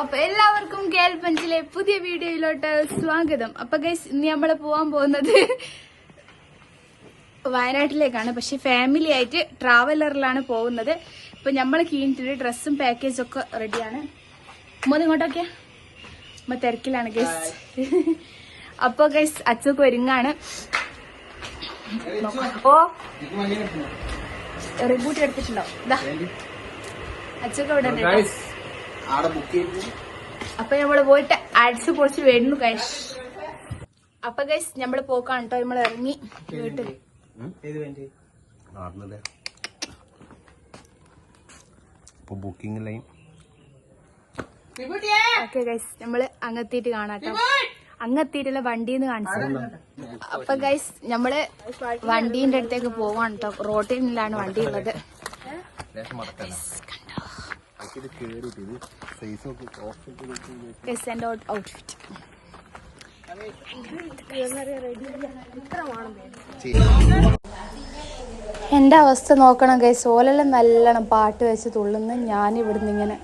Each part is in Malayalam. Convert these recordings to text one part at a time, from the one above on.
അപ്പൊ എല്ലാവർക്കും കേൽ പഞ്ചിലെ പുതിയ വീഡിയോയിലോട്ട് സ്വാഗതം. അപ്പൊ ഗൈസ് ഇന്ന് നമ്മൾ പോവാൻ പോകുന്നത് വയനാട്ടിലേക്കാണ്. പക്ഷെ ഫാമിലി ആയിട്ട് ട്രാവലറിലാണ് പോകുന്നത്. ഇപ്പൊ നമ്മൾ കീഞ്ഞിട്ട് ഡ്രസ്സും പാക്കേജും ഒക്കെ റെഡിയാണ് മോന്ന് ഇങ്ങോട്ടൊക്കെ. അമ്മ തിരക്കിലാണ് ഗൈസ് അപ്പൊ ഗൈസ് അച്ഛക്ക് ഒരുങ്ങാണ്. ഓ റിബൂട്ട് എടുത്തിട്ടുണ്ടോ ഉണ്ട് കേട്ടോ. ആടെ ബുക്ക് ചെയ്തു അപ്പൊ നമ്മൾ പോയിട്ട് അടിച്ച് പൊളിച്ച് വരുന്നു ഗൈസ് അപ്പൊ ഗൈസ് നമ്മൾ പോക്കാണ് കേട്ടോ നമ്മൾ ഇറങ്ങി വീട്ടിൽ. ഇപ്പൊ ബുക്കിംഗ് ലൈൻ ഓക്കെ ഗൈസ് നമ്മൾ അങ്ങെത്തിയിട്ട് കാണാട്ടോ അങ്ങെത്തിയിട്ടുള്ള വണ്ടിന്ന് കാണിച്ചു അപ്പൊ ഗൈസ് നമ്മൾ വണ്ടീന്റെ അടുത്തേക്ക് പോവാണ് കേട്ടോ റോട്ടിലാണ് വണ്ടി ഉള്ളത്. കണ്ട മടക്കല്ല? ഇത് ഇത് സൈസ് എന്റെ ഔട്ട്ഫിറ്റ് അവസ്ഥ നോക്കണം ഗൈസ് ഓലെല്ലാം നല്ലോണം പാട്ട് വെച്ച് തുള്ളുന്ന. ഞാൻ ഇവിടുന്ന് ഇങ്ങനെ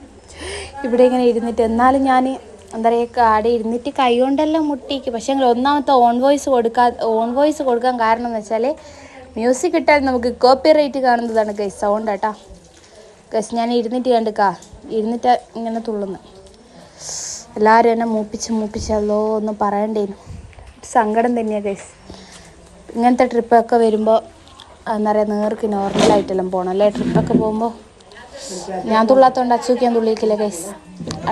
ഇവിടെ ഇങ്ങനെ ഇരുന്നിട്ട് എന്നാലും ഞാൻ എന്താ പറയുക അവിടെ ഇരുന്നിട്ട് കൈ കൊണ്ടെല്ലാം മുട്ടിക്ക്. പക്ഷേ ഒന്നാമത്തെ ഓൺ വോയിസ് കൊടുക്കാൻ ഓൺ വോയിസ് കൊടുക്കാൻ കാരണം എന്ന് വെച്ചാൽ മ്യൂസിക് ഇട്ടാൽ നമുക്ക് കോപ്പി റേറ്റ് കാണുന്നതാണ് ഗൈസ് സൗണ്ട് കേട്ടോ ഗൈസ് ഞാൻ ഇരുന്നിട്ട് കണ്ടുക്കാ ഇരുന്നിട്ട് ഇങ്ങനെ തുള്ളുന്നു. എല്ലാവരും എന്നെ മൂപ്പിച്ച് മൂപ്പിച്ചല്ലോ ഒന്നും പറയണ്ടേനു. സങ്കടം തന്നെയാണ് ഗൈസ് ഇങ്ങനത്തെ ട്രിപ്പൊക്കെ വരുമ്പോൾ എന്താ പറയുക നേർക്ക് നോർമലായിട്ടെല്ലാം പോകണം അല്ലേ? ട്രിപ്പൊക്കെ പോകുമ്പോൾ ഞാൻ തുള്ളാത്തോണ്ട് അച്ചൂക്ക് ഞാൻ തുള്ളിക്കില്ല ഗൈസ്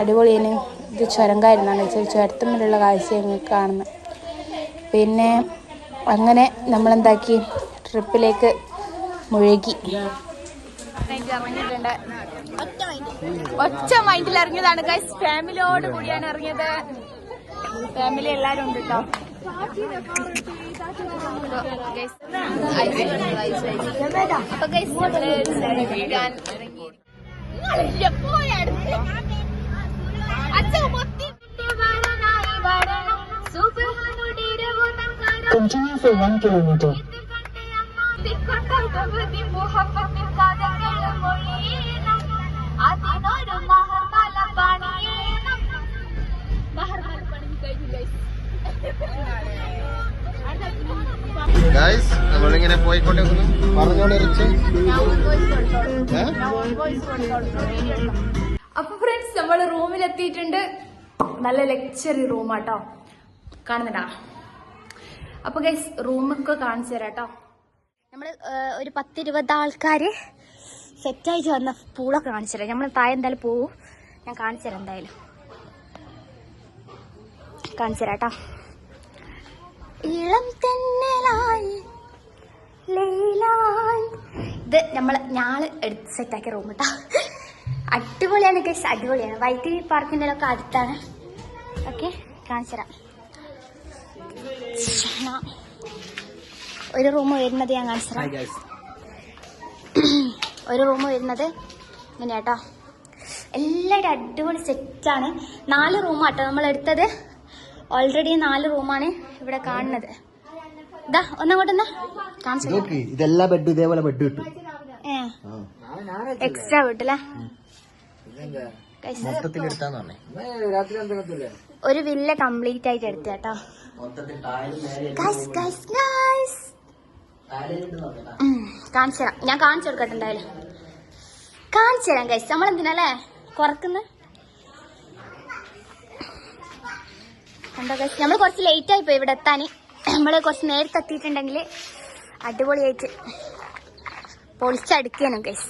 അടിപൊളിയാണ് ഇത് ചുരങ്കായിരുന്നാണ് വെച്ചാൽ ചുരത്തുമ്മിലുള്ള കാഴ്ച ഞങ്ങൾക്ക് കാണുന്നത് പിന്നെ അങ്ങനെ നമ്മളെന്താക്കി? ട്രിപ്പിലേക്ക് മുഴുകി. ഇറങ്ങിയിട്ടുണ്ട് ഒറ്റ മൈൻഡിൽ ഇറങ്ങിയതാണ്. ഗൈസ് ഫാമിലിയോട് കൂടിയാണ് ഇറങ്ങിയത്. ഫാമിലി എല്ലാരും ഉണ്ട് കേട്ടോ അപ്പൊ ഗൈസ് നമ്മൾ വീഴാൻ ഇറങ്ങി Continue for one kilometer. പോയിക്കൊണ്ടിരിക്കുന്നു റിച്ച്. അപ്പൊ ഫ്രണ്ട്സ് നമ്മൾ റൂമിൽ എത്തിയിട്ടുണ്ട് നല്ല ലക്ഷറി റൂമാട്ടോ കാണുന്നുണ്ടാ? അപ്പൊ ഗൈസ് റൂമൊക്കെ കാണിച്ചു തരാട്ടോ. നമ്മൾ ഒരു പത്തിരുപത് ആൾക്കാര് സെറ്റായിട്ട് വന്ന പൂളൊക്കെ കാണിച്ചു തരാം. നമ്മൾ താഴെ എന്തായാലും പോവും. ഞാൻ കാണിച്ചു തരാം എന്തായാലും. കാണിച്ചു തരാട്ടോ ഇളം തെന്നലായി ഇത് നമ്മൾ ഞാൾ എടുത്ത് സെറ്റാക്കിയ റൂം കേട്ടോ അടിപൊളിയാണ് കേസ് അടിപൊളിയാണ്. വൈത്തിരി പാർക്കിന്റെ ഒക്കെ അടുത്താണ്. ഓക്കെ കാണിച്ചു തരാം. ഒരു റൂം വരുന്നത് ഞാൻ കാണിച്ചു തരാം. ഒരു റൂം വരുന്നത് ഇങ്ങനെ കേട്ടോ എല്ലാവരും അടിപൊളി സെറ്റാണ് നാല് റൂമാട്ടോ നമ്മൾ എടുത്തത് ഓൾറെഡി നാല് റൂമാണ് ഇവിടെ കാണുന്നത്. ഒന്നങ്ങോട്ടെന്നാ കാണിച്ചു ഇതെല്ലാ ബെഡ് ഇതേപോലെ ബെഡ് കിട്ടും എക്സ്ട്രാ മൊത്തത്തിൽ എടുത്താന്ന് പറഞ്ഞേ. ഒരു വില്ല കംപ്ലീറ്റ് ആയിട്ട് എടുത്ത കേട്ടോ. കാണിച്ചു തരാം. ഞാൻ കാണിച്ചു കൊടുക്കട്ടെ എന്തായാലും. കാണിച്ചു തരാം കൈസ് നമ്മൾ എന്തിനല്ലേ കുറക്കുന്ന? എന്താ കൈസ് നമ്മൾ കുറച്ച് ലേറ്റ് ആയി പോയി ഇവിടെ എത്താൻ നമ്മൾ കുറച്ച് നേരത്തെ എത്തിയിട്ടുണ്ടെങ്കിൽ അടിപൊളിയായിട്ട് പൊളിച്ചടുക്കണം ഗൈസ്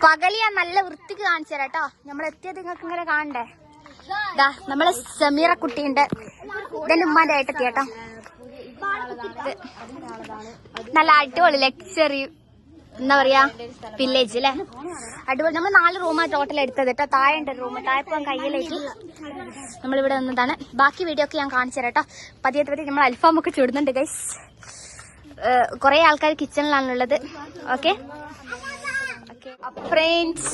പകൽ ഞാൻ നല്ല വൃത്തിക്ക് കാണിച്ചു തരാം കേട്ടോ നമ്മൾ എത്തിയത് നിങ്ങൾക്ക് ഇങ്ങനെ കാണണ്ടേ? ഇതാ നമ്മളെ സമീറ കുട്ടിയുണ്ട് ഇതെന്റെ ഉമ്മാന്റെ ഏട്ടത്തി കേട്ടോ. നല്ല അടിപൊളി ലക്ഷറി എന്താ പറയാ വില്ലേജ് അല്ലെ അടിപൊളി. നമ്മൾ നാല് റൂമാ ടോട്ടൽ എടുത്തത് കേട്ടോ. താഴെ ഉണ്ട് റൂം താഴെ പോകാൻ കയ്യിലേക്ക് നമ്മളിവിടെ നിന്നതാണ് ബാക്കി വീഡിയോ ഒക്കെ ഞാൻ കാണിച്ചു തരാം കേട്ടോ. പതിയെ പതി നമ്മൾ അൽഫാം ഒക്കെ ചൂടുന്നുണ്ട് ഗൈസ് കുറെ ആൾക്കാർ കിച്ചണിലാണുള്ളത് ഓക്കെ ഫ്രണ്ട്സ്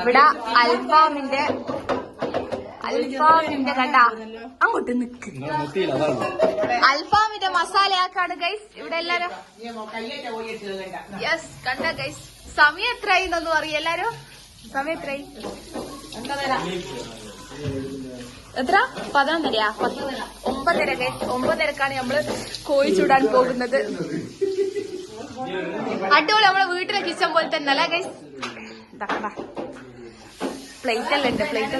ഇവിടെ അൽഫാമിന്റെ അൽഫാമിന്റെ കണ്ട അങ്ങോട്ട് നിക്ക്. അൽഫാമിന്റെ മസാലയാക്കാണ് ഗൈസ് ഇവിടെ എല്ലാരും യെസ് കണ്ട ഗൈസ് സമയം എത്രയായി എന്നൊന്നും അറിയാം എല്ലാരും. സമയം എത്രയായി? എത്ര? പതിനൊന്നരയാ? ഒമ്പതര ഗൈസ് ഒമ്പതരക്കാണ് നമ്മൾ കോഴി ചൂടാൻ പോകുന്നത്. അടിപൊളി നമ്മളെ വീട്ടിലെ കിച്ചൺ പോലെ തന്നെ അല്ലേ ഗൈസ് പ്ലേറ്റ് അല്ലേ ഉണ്ട് പ്ലേറ്റ്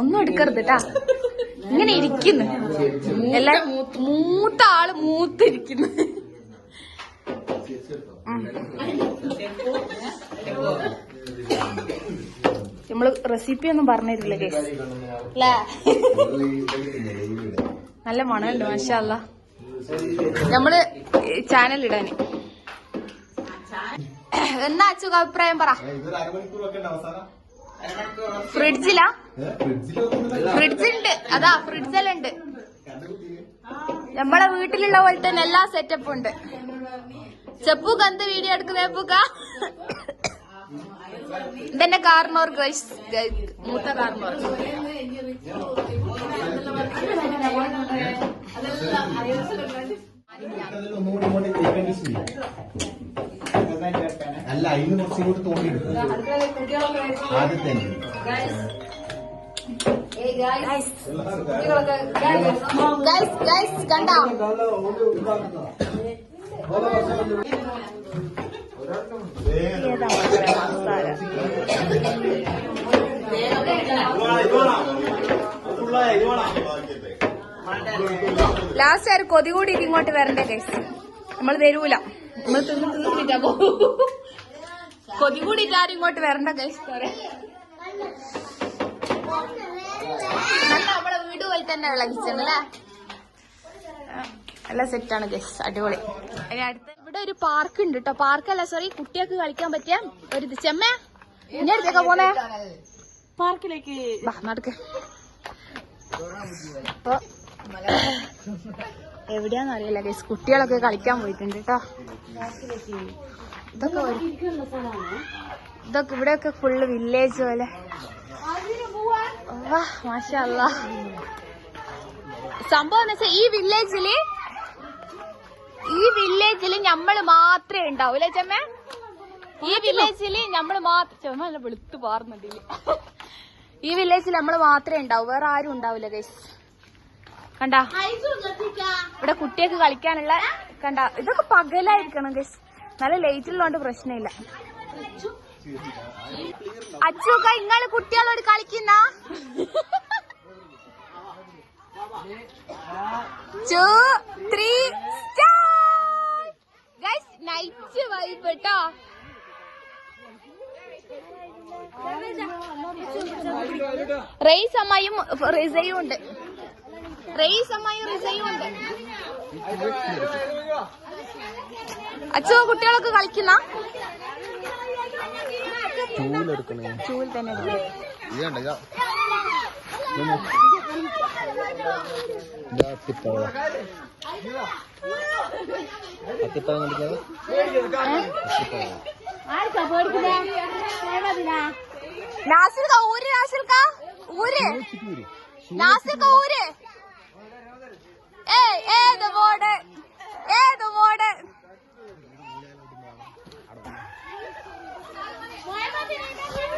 ഒന്നും എടുക്കരുത് ഇങ്ങനെ ഇരിക്കുന്നു. എല്ലാം മൂത്ത ആൾ മൂത്തിരിക്കുന്നു. നമ്മൾ റെസിപ്പി ഒന്നും പറഞ്ഞിട്ടില്ല കേസ് നല്ല മണമുണ്ട് മാഷല്ല നമ്മൾ ചാനൽ ഇടാന്. എന്നാ അച്ചുക അഭിപ്രായം പറ. ഫ്രിഡ്ജിലാ? ഫ്രിഡ്ജുണ്ട്. അതാ ഫ്രിഡ്ജെല്ലാം ഉണ്ട്. നമ്മളെ വീട്ടിലുള്ള പോലെ തന്നെ എല്ലാ സെറ്റപ്പും ഉണ്ട്. ചെപ്പൂക്ക് എന്ത് വീഡിയോ എടുക്കുന്ന ചെപ്പൂക്ക? ഇതെന്റെ കാർണോർ ഗൈസ് മൂത്ത കാർണോർ. ഒന്നുകൂടി. അല്ല അതിന് കുറച്ചും കൂടി തോന്നിയെടുക്കും ആദ്യത്തെ കണ്ട? ലാസ്റ്റ് ആര് കൊതി കൂടി ഇങ്ങോട്ട് വരണ്ടേ കേസ് നമ്മൾ വരൂല. നമ്മൾ തിന്ന് തീർന്നിട്ടാ പോ കൊതി ആരും ഇങ്ങോട്ട് വരണ്ട ഗൈസ് നല്ല നമ്മളെ വീട് പോലെ തന്നെ അല്ലേ? നല്ല സെറ്റാണ് ഗസ് അടിപൊളി. ഇനി അടുത്ത ഇവിടെ ഒരു പാർക്ക് ഉണ്ട് കേട്ടോ പാർക്കല്ല സോറി കുട്ടികൾക്ക് കളിക്കാൻ പറ്റിയ ഒരു ചെമ്മ ഇനി അടുത്തേക്കാ പോന്നെ? പാർക്കിലേക്ക് നടക്ക്. അപ്പൊ എവിടെയാന്ന് അറിയില്ല ഗൈസ് കുട്ടികളൊക്കെ കളിക്കാൻ പോയിട്ടുണ്ട് കേട്ടോ. ഇതൊക്കെ ഇതൊക്കെ ഇവിടെയൊക്കെ ഫുള്ള് വില്ലേജ് പോലെ. വാ മാഷല്ല സംഭവം എന്ന് വെച്ചാൽ ഈ വില്ലേജിൽ ഈ വില്ലേജിൽ ഞമ്മൾ മാത്രമേ ഉണ്ടാവൂല ചമ്മ? ഈ വില്ലേജിൽ ഞമ്മൾ മാത്രം ചെമ്മ നല്ല വെളുത്ത് പാർന്നിട്ടില്ല? ഈ വില്ലേജിൽ നമ്മൾ മാത്രമേ ഉണ്ടാവൂ. വേറെ ആരും ഉണ്ടാവില്ല ഗൈസ് കണ്ട? ഇവിടെ കുട്ടിയൊക്കെ കളിക്കാനുള്ള കണ്ട? ഇതൊക്കെ പകലായിരിക്കണം ഗസ് നല്ല ലൈറ്റിലുള്ളതുകൊണ്ട് പ്രശ്നമില്ല. അച്ചുക്ക ഇങ്ങൾ കുട്ടികളോട് കളിക്കുന്ന? ടു ത്രീ നൈറ്റ് വൈബ് കേട്ടോ റേസ് അമ്മായും റിസയും ഉണ്ട്. അച്ചു കുട്ടികളൊക്കെ കളിക്കുന്ന? ഒരു ചൂൽ തന്നെ ഇതാ. ഇതാ അത്തിപ്പഴം ஏய் ஏது ஓட ஏது ஓட Why am I